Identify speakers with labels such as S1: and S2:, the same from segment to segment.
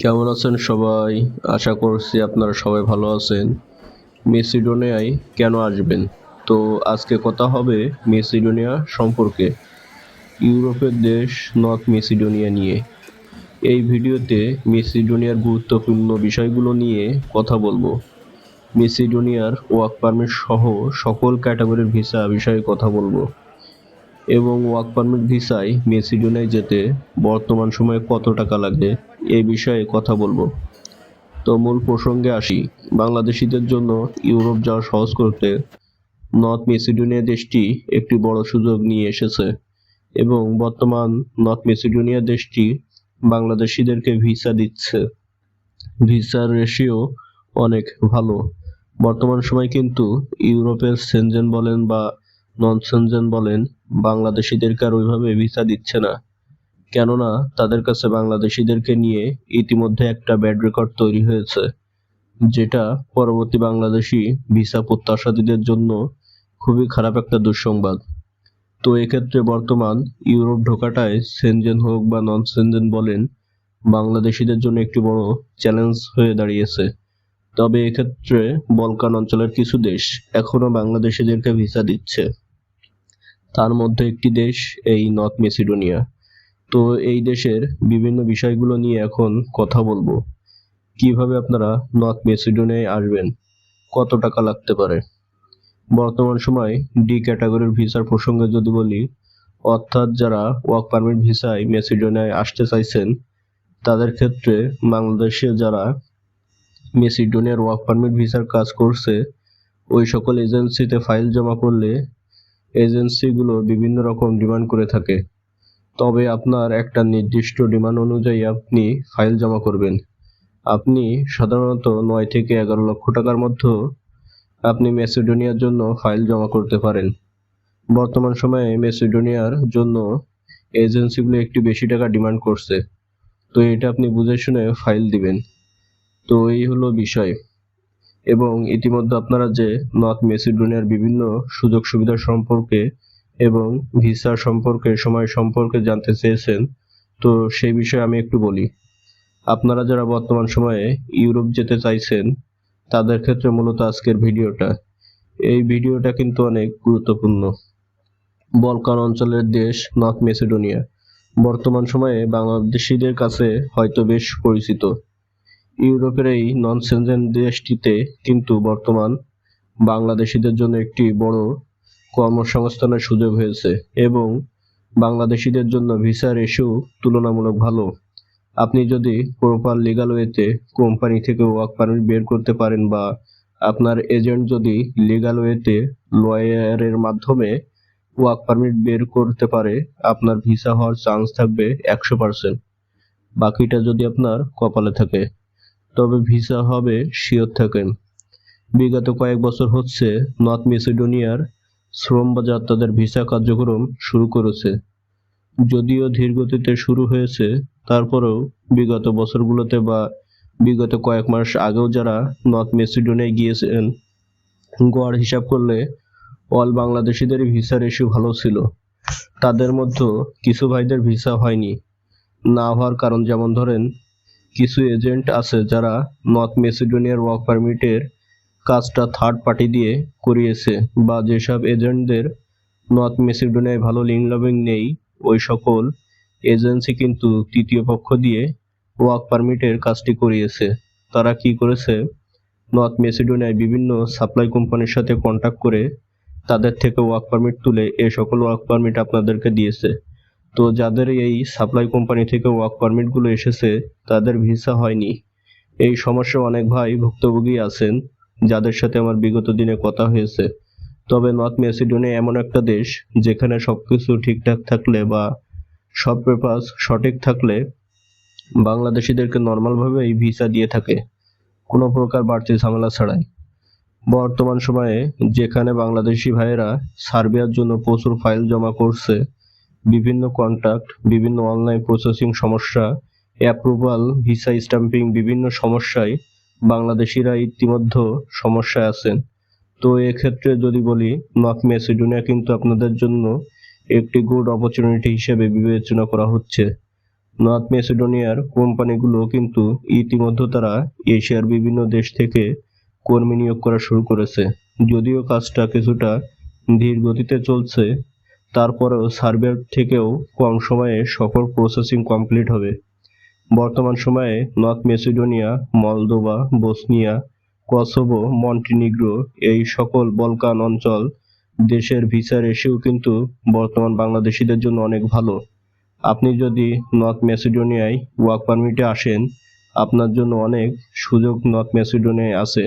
S1: কেমন আছেন সবাই? আশা করছি আপনারা সবাই ভালো আছেন। মেসিডোনিয়ায় কেন আসবেন? তো আজকে কথা হবে মেসিডোনিয়া সম্পর্কে। ইউরোপের দেশ নর্থ মেসিডোনিয়া নিয়ে। এই ভিডিওতে মেসিডোনিয়ার গুরুত্বপূর্ণ বিষয়গুলো নিয়ে কথা বলব। মেসিডোনিয়ার ওয়ার্ক পারমিট সহ সকল ক্যাটাগরির ভিসা বিষয়ে কথা বলব। এবং ওয়ার্ক পারমিট ভিসায় মেসিডোনিয়ায় যেতে বর্তমান সময়ে কত টাকা লাগে এ বিষয়ে কথা বলব। তো মূল প্রসঙ্গে আসি। বাংলাদেশিদের জন্য ইউরোপ যাওয়া সহজ করতে নর্থ মেসিডোনিয়া দেশটি একটি বড় সুযোগ নিয়ে এসেছে এবং বর্তমান নর্থ মেসিডোনিয়া দেশটি বাংলাদেশিদেরকে ভিসা দিচ্ছে। ভিসার রেশিও অনেক ভালো। বর্তমান সময় কিন্তু ইউরোপের সেনজেন বলেন বা নন সেনজেন বলেন বাংলাদেশিদেরকে আর ওইভাবে ভিসা দিচ্ছে না? কেননা, তাদের কাছে বাংলাদেশিদেরকে নিয়ে ইতিমধ্যে একটা ব্যাড রেকর্ড তৈরি হয়েছে, যেটা পরবর্তী বাংলাদেশি ভিসা প্রত্যাশাদীদের জন্য খুবই খারাপ একটা দুঃসংবাদ। তো এক্ষেত্রে বর্তমান ইউরোপ ঢোকাটায় সেনজেন হোক বা নন সেনজেন বলেন, বাংলাদেশিদের জন্য একটি বড় চ্যালেঞ্জ হয়ে দাঁড়িয়েছে। তবে এক্ষেত্রে বলকান অঞ্চলের কিছু দেশ এখনও বাংলাদেশিদেরকে ভিসা দিচ্ছে। তার মধ্যে একটি দেশ, এই নর্থ মেসিডোনিয়া। তো এই দেশের বিভিন্ন বিষয়গুলো নিয়ে এখন কথা বলব। কীভাবে আপনারা নর্থ মেসিডোনিয়ায় আসবেন? কত টাকা লাগতে পারে? বর্তমান সময় ডি ক্যাটাগরির ভিসার প্রসঙ্গে যদি বলি, অর্থাৎ যারা ওয়ার্ক পারমিট ভিসায় মেসিডোনিয়ায় আসতে চাইছেন, তাদের ক্ষেত্রে বাংলাদেশে যারা মেসিডোনিয়ার ওয়ার্ক পারমিট ভিসার কাজ করছে, ওই সকল এজেন্সিতে ফাইল জমা করলে এজেন্সিগুলো বিভিন্ন রকম ডিমান্ড করে থাকে। তবে আপনার একটা নির্দিষ্ট ডিমান্ড অনুযায়ী আপনি ফাইল জমা করবেন। আপনি সাধারণত নয় থেকে এগারো লক্ষ টাকার মধ্যে আপনি মেসিডোনিয়ার জন্য ফাইল জমা করতে পারেন। বর্তমান সময়ে মেসিডোনিয়ার জন্য এজেন্সিগুলো একটু বেশি টাকা ডিমান্ড করছে। তো এটা আপনি বুঝে শুনে ফাইল দিবেন। তো এই হলো বিষয়। এবং ইতিমধ্যে আপনারা যে নর্থ মেসিডোনিয়ার বিভিন্ন সুযোগ সুবিধা সম্পর্কে এবং ভিসা সম্পর্কে, সময় সম্পর্কে জানতে চেয়েছেন, তো সেই বিষয়ে আমি একটু বলি। আপনারা যারা বর্তমান সময়ে ইউরোপ যেতে চাইছেন, তাদের ক্ষেত্রে মূলত আজকের ভিডিওটা। এই ভিডিওটা কিন্তু অনেক গুরুত্বপূর্ণ। বলকান অঞ্চলের দেশ নর্থ মেসিডোনিয়া। বর্তমান সময়ে বাংলাদেশিদের কাছে হয়তো বেশ পরিচিত। ইউরোপের এই নন সেনজেন দেশটিতে কিন্তু বর্তমান বাংলাদেশিদের জন্য একটি বড় কর্মসংস্থানের সুযোগ হয়েছে এবং বাংলাদেশিদের জন্য ভিসা রেশিও তুলনামূলক ভালো। আপনি যদি প্রপার লিগাল ওয়েতে কোম্পানি থেকে ওয়ার্ক পারমিট বের করতে পারেন বা আপনার এজেন্ট যদি লিগাল ওয়েতে লয়ারের মাধ্যমে ওয়ার্ক পারমিট বের করতে পারে, আপনার ভিসা হওয়ার চান্স থাকবে একশো পার্সেন্ট বাকিটা যদি আপনার কপালে থাকে। তবে ভিসা হবে শিওর থাকেন। বিগত কয়েক বছর হচ্ছে নর্থ মেসিডোনিয়ার শ্রম বাজার তাদের ভিসা কার্যক্রম শুরু করেছে। যদিও ধীর গতিতে শুরু হয়েছে, তারপরেও বিগত বছরগুলোতে বা বিগত কয়েক মাস আগেও যারা নর্থ মেসিডোনিয়ায় গিয়েছেন, গড় হিসাব করলে অল বাংলাদেশিদের ভিসা রেশিও ভালো ছিল। তাদের মধ্যে কিছু ভাইদের ভিসা হয়নি। না হওয়ার কারণ যেমন ধরেন কিছু এজেন্ট আছে যারা নর্থ মেসিডোনিয়ার ওয়ার্ক পারমিটের কাজটা থার্ড পার্টি দিয়ে করিয়েছে বা যেসব এজেন্টদের নর্থ মেসিডোনিয়ায় ভালো লিঙ্ক লবিং নেই, ওই সকল এজেন্সি কিন্তু তৃতীয় পক্ষ দিয়ে ওয়ার্ক পারমিটের কাজটি করিয়েছে। তারা কি করেছে? নর্থ মেসিডোনিয়ায় বিভিন্ন সাপ্লাই কোম্পানির সাথে কন্ট্যাক্ট করে তাদের থেকে ওয়ার্ক পারমিট তুলে এ সকল ওয়ার্ক পারমিট আপনাদেরকে দিয়েছে। তো যাদের এই সাপ্লাই কোম্পানি থেকে ওয়ার্ক পারমিটগুলো এসেছে, তাদের ভিসা হয়নি। এই সমস্যা অনেক ভাই ভুক্তভোগী আছেন, যাদের সাথে আমার বিগত দিনে কথা হয়েছে। তবে নর্থ মেসিডোনিয়া এমন একটা দেশ, যেখানে সবকিছু ঠিকঠাক থাকলে বা সব পেপার সঠিক থাকলে বাংলাদেশিদেরকে নর্মালভাবে এই ভিসা দিয়ে থাকে। কোনো প্রকার বাড়তি ঝামেলা ছাড়াই। বর্তমান সময়ে যেখানে বাংলাদেশি ভাইয়েরা সার্বিয়ার জন্য প্রচুর ফাইল জমা করছে বিভিন্ন কন্ট্যাক্ট বিভিন্ন অনলাইন প্রসেসিং সমস্যা অ্যাপ্রুভাল ভিসা স্ট্যাম্পিং বিভিন্ন সমস্যায় বাংলাদেশিরা ইতিমধ্যে সমস্যায় আছেন। তো এক্ষেত্রে যদি বলি নর্থ মেসিডোনিয়া কিন্তু আপনাদের জন্য একটি গুড অপরচুনিটি হিসেবে বিবেচনা করা হচ্ছে। নর্থ মেসিডোনিয়ার কোম্পানিগুলো কিন্তু ইতিমধ্যে তারা এশিয়ার বিভিন্ন দেশ থেকে কর্মী নিয়োগ করা শুরু করেছে। যদিও কাজটা কিছুটা ধীর গতিতে চলছে তারপরেও সার্বিয়ার থেকেও কম সময়ে সকল প্রসেসিং কমপ্লিট হবে। বর্তমান সময়ে North Macedonia, Moldova, Bosnia, Kosovo, Montenegro এই সকল বলকান অঞ্চল দেশের ভিসা রেশিও কিন্তু বর্তমান বাংলাদেশিদের জন্য অনেক ভালো। আপনি যদি নর্থ মেসিডোনিয়ায় ওয়ার্ক পারমিটে আসেন, আপনার জন্য অনেক সুযোগ নর্থ মেসিডোনিয়ায় আছে।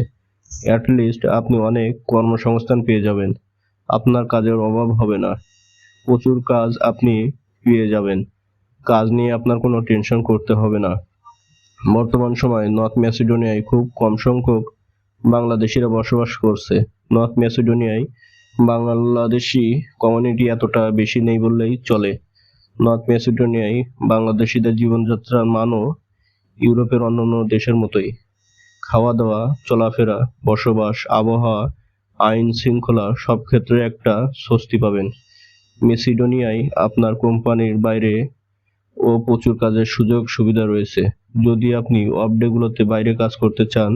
S1: অ্যাটলিস্ট আপনি অনেক কর্মসংস্থান পেয়ে যাবেন। আপনার কাজের অভাব হবে না। প্রচুর কাজ আপনি পেয়ে যাবেন। কাজ নিয়ে আপনার কোনো টেনশন করতে হবে না। বর্তমান সময়ে নর্থ ম্যাসিডোনিয়ায় খুব কম সংখ্যক বাংলাদেশিরা বসবাস করছে। নর্থ ম্যাসিডোনিয়ায় বাংলাদেশি কমিউনিটি এতটা বেশি নেই বললেই চলে। নর্থ ম্যাসিডোনিয়ায় বাংলাদেশিদের জীবনযাত্রার মানও ইউরোপের অন্যান্য দেশের মতোই। খাওয়া দাওয়া চলাফেরা, বসবাস, আবহাওয়া আইন শৃঙ্খলা সব ক্ষেত্রে একটা স্বস্তি পাবেন। মেসিডোনিয়ায় আপনার কোম্পানির বাইরে ও প্রচুর কাজের সুযোগ সুবিধা রয়েছে। যদি আপনি অফ ডেগুলোতে বাইরে কাজ করতে চান,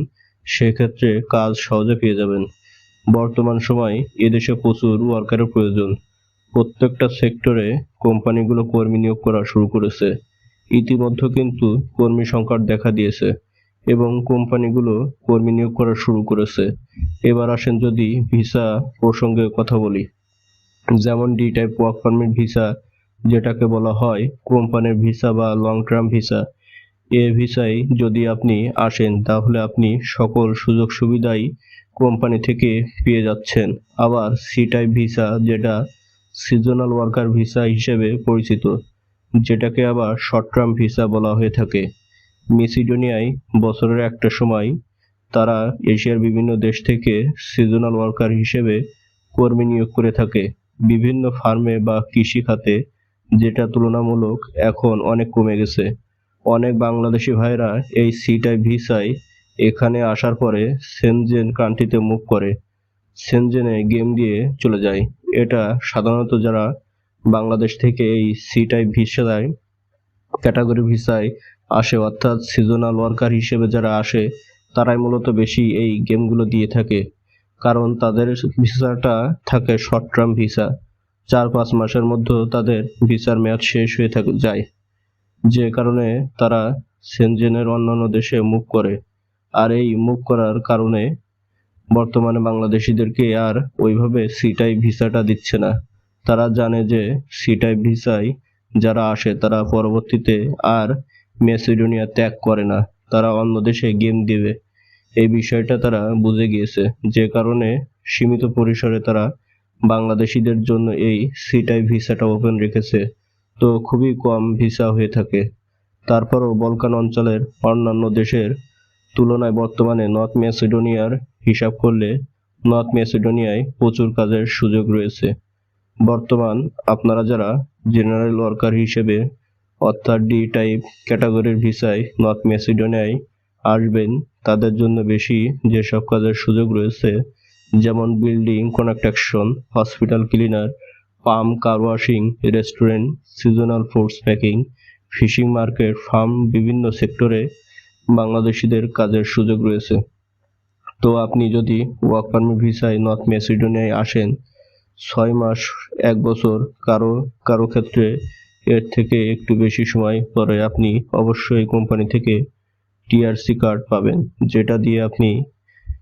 S1: সেক্ষেত্রে কাজ সহজে পেয়ে যাবেন। বর্তমান সময় এদেশে প্রচুর ওয়ার্কারের প্রয়োজন। প্রত্যেকটা সেক্টরে কোম্পানিগুলো কর্মী নিয়োগ করা শুরু করেছে। ইতিমধ্যে কিন্তু কর্মী সংকট দেখা দিয়েছে এবং কোম্পানিগুলো কর্মী নিয়োগ করা শুরু করেছে। এবার আসেন যদি ভিসা প্রসঙ্গে কথা বলি। যেমন D type work permit visa যেটাকে বলা হয় কোম্পানির ভিসা বা লং টার্ম ভিসা এ ভিসায় যদি আপনি আসেন, তাহলে আপনি সকল সুযোগ সুবিধাই কোম্পানি থেকে পেয়ে যাচ্ছেন। আবার সি টাইপ ভিসা যেটা সিজনাল ওয়ার্কার ভিসা হিসেবে পরিচিত, যেটাকে আবার শর্ট টার্ম ভিসা বলা হয়ে থাকে। মেসিডোনিয়ায় বছরের একটা সময় তারা এশিয়ার বিভিন্ন দেশ থেকে সিজনাল ওয়ার্কার হিসেবে কর্মী নিয়োগ করে থাকে। বিভিন্ন ফার্মে বা কৃষি খাতে যেটা তুলনামূলক এখন অনেক কমে গেছে। অনেক বাংলাদেশি ভাইরা এই সি টাইপ ভিসায় এখানে আসার পরে সেনজেন কান্ট্রিতে মুভ করে। সেনজেনে গেম দিয়ে চলে যায়। এটা সাধারণত যারা বাংলাদেশ থেকে এই সি টাইপ ভিসায়, ক্যাটাগরি ভিসায় আসে, অর্থাৎ সিজনাল ওয়ার্কার হিসেবে যারা আসে, তারাই মূলত বেশি এই গেমগুলো দিয়ে থাকে। কারণ তাদের ভিসাটা থাকে শর্ট টার্ম ভিসা চার পাঁচ মাসের মধ্যে তাদের ভিসার মেয়াদ শেষ হয়ে থাকে যায়। যে কারণে তারা সেনজেনের অন্যান্য দেশে মুভ করে। আর এই মুভ করার কারণে বর্তমানে বাংলাদেশিদেরকে আর ওইভাবে সিটাই ভিসাটা দিচ্ছে না। তারা জানে যে সি টাইপ ভিসায় যারা আসে, তারা পরবর্তীতে আর মেসিডোনিয়া ত্যাগ করে না। তারা অন্য দেশে গেম দিবে। এই বিষয়টা তারা বুঝে গিয়েছে। যে কারণে সীমিত পরিসরে তারা বাংলাদেশিদের জন্য এই সিটাই ভিসাটা ওপেন রেখেছে। তো খুবই কম ভিসা হয়ে থাকে। তারপরও বলকান অঞ্চলের অন্যান্য দেশের তুলনায় বর্তমানে নর্থ ম্যাসিডোনিয়ার হিসাব করলে নর্থ ম্যাসিডোনিয়ায় প্রচুর কাজের সুযোগ রয়েছে। বর্তমান আপনারা যারা জেনারেল ওয়ার্কার হিসেবে অর্থাৎ ডি টাইপ ক্যাটাগরির ভিসায় নর্থ ম্যাসিডোনিয়ায় আসবেন, তাদের জন্য বেশি যেসব কাজের সুযোগ রয়েছে, যেমন building, construction, hospital cleaner pump car washing, restaurant, seasonal fruits packing, fishing market, farm, বিভিন্ন সেক্টরে বাংলাদেশিদের কাজের সুযোগ রয়েছে। তো আপনি যদি ওয়ার্ক পারমিট ভিসায় নর্থ মেসিডোনিয়ায় আসেন, ছয় মাস, এক বছর কারও কারও ক্ষেত্রে এর থেকে একটু বেশি সময় পরে আপনি অবশ্যই কোম্পানি থেকে টিআরসি কার্ড পাবেন, যেটা দিয়ে আপনি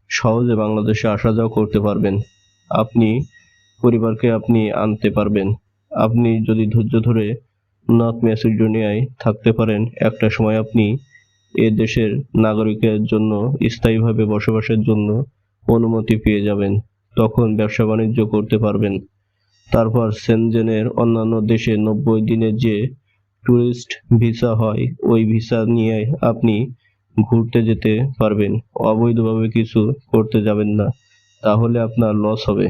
S1: সহজে বাংলাদেশে আসা যাওয়া করতে পারবেন। আপনি পরিবারকে আপনি আনতে পারবেন। আপনি যদি ধৈর্য ধরে নর্থ ম্যাসিডোনিয়ায় থাকতে পারেন, একটা সময় আপনি এ দেশের নাগরিকের জন্য, স্থায়ীভাবে বসবাসের জন্য অনুমতি পেয়ে যাবেন। তখন ব্যবসা বাণিজ্য করতে পারবেন। তারপর সেনজেনের অন্যান্য দেশে নব্বই দিনের যে ট্যুরিস্ট ভিসা হয়, ওই ভিসা নিয়ে আপনি ঘুরতে যেতে পারবেন। অবৈধভাবে কিছু করতে যাবেন না। তাহলে আপনার লস হবে।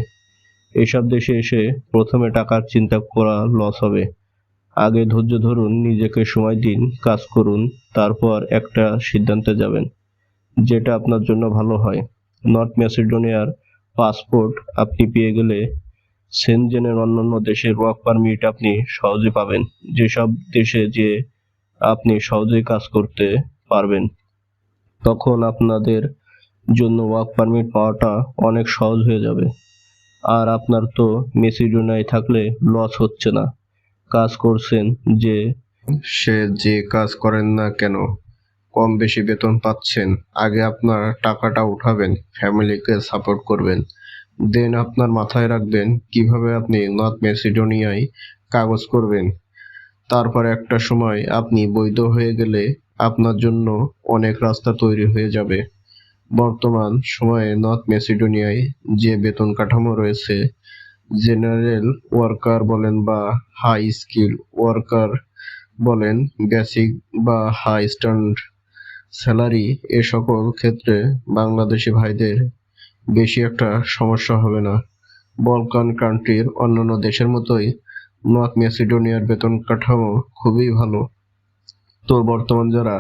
S1: এসব দেশে এসে প্রথমে টাকার চিন্তা করা লস হবে। আগে ধৈর্য ধরুন, নিজেকে সময় দিন, কাজ করুন, তারপর একটা সিদ্ধান্তে যাবেন। যেটা আপনার জন্য ভালো হয়। নর্থ ম্যাসিডোনিয়ার পাসপোর্ট আপনি পেয়ে গেলে সেনজেনের অন্যান্য দেশের ওয়ার্ক পারমিট আপনি সহজে পাবেন। যেসব দেশে যে আপনি সহজেই কাজ করতে পারবেন। তখন আপনাদের জন্য ওয়ার্ক পারমিট পাওয়াটা অনেক সহজ হয়ে যাবে। আর আপনার তো মেসিডোনিয়ায় থাকলে লস হচ্ছে না। কাজ করছেন যে সে যে কাজ করেন না কেন? কম বেশি বেতন পাচ্ছেন, আগে আপনার টাকাটা উঠাবেন ফ্যামিলিকে সাপোর্ট করবেন। দেন আপনার মাথায় রাখবেন কীভাবে আপনি নর্থ মেসিডোনিয়ায় কাগজ করবেন। তারপর একটা সময় আপনি বৈধ হয়ে গেলে আপনার জন্য অনেক রাস্তা তৈরি হয়ে যাবে। বর্তমান সময়ে নর্থ মেসিডোনিয়ায় যে বেতন কাঠামো রয়েছে, জেনারেল ওয়ার্কার বলেন বা হাই স্কিল ওয়ার্কার বলেন, বেসিক বা হাই স্ট্যান্ড স্যালারি, এ সকল ক্ষেত্রে বাংলাদেশি ভাইদের বেশি একটা সমস্যা হবে না। বলকান কান্ট্রির অন্যান্য দেশের মতোই নর্থ মেসিডোনিয়ার বেতন কাঠামো খুবই ভালো। তো বর্তমান যারা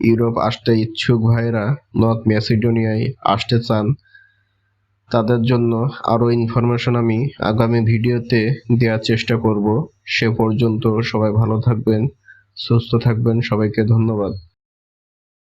S1: ইউরোপ আসতে ইচ্ছুক ভাইয়েরা, নর্থ ম্যাসিডোনিয়ায় আসতে চান, তাদের জন্য আরও ইনফরমেশন আমি আগামী ভিডিওতে দেওয়ার চেষ্টা করব। সে পর্যন্ত সবাই ভালো থাকবেন, সুস্থ থাকবেন, সবাইকে ধন্যবাদ।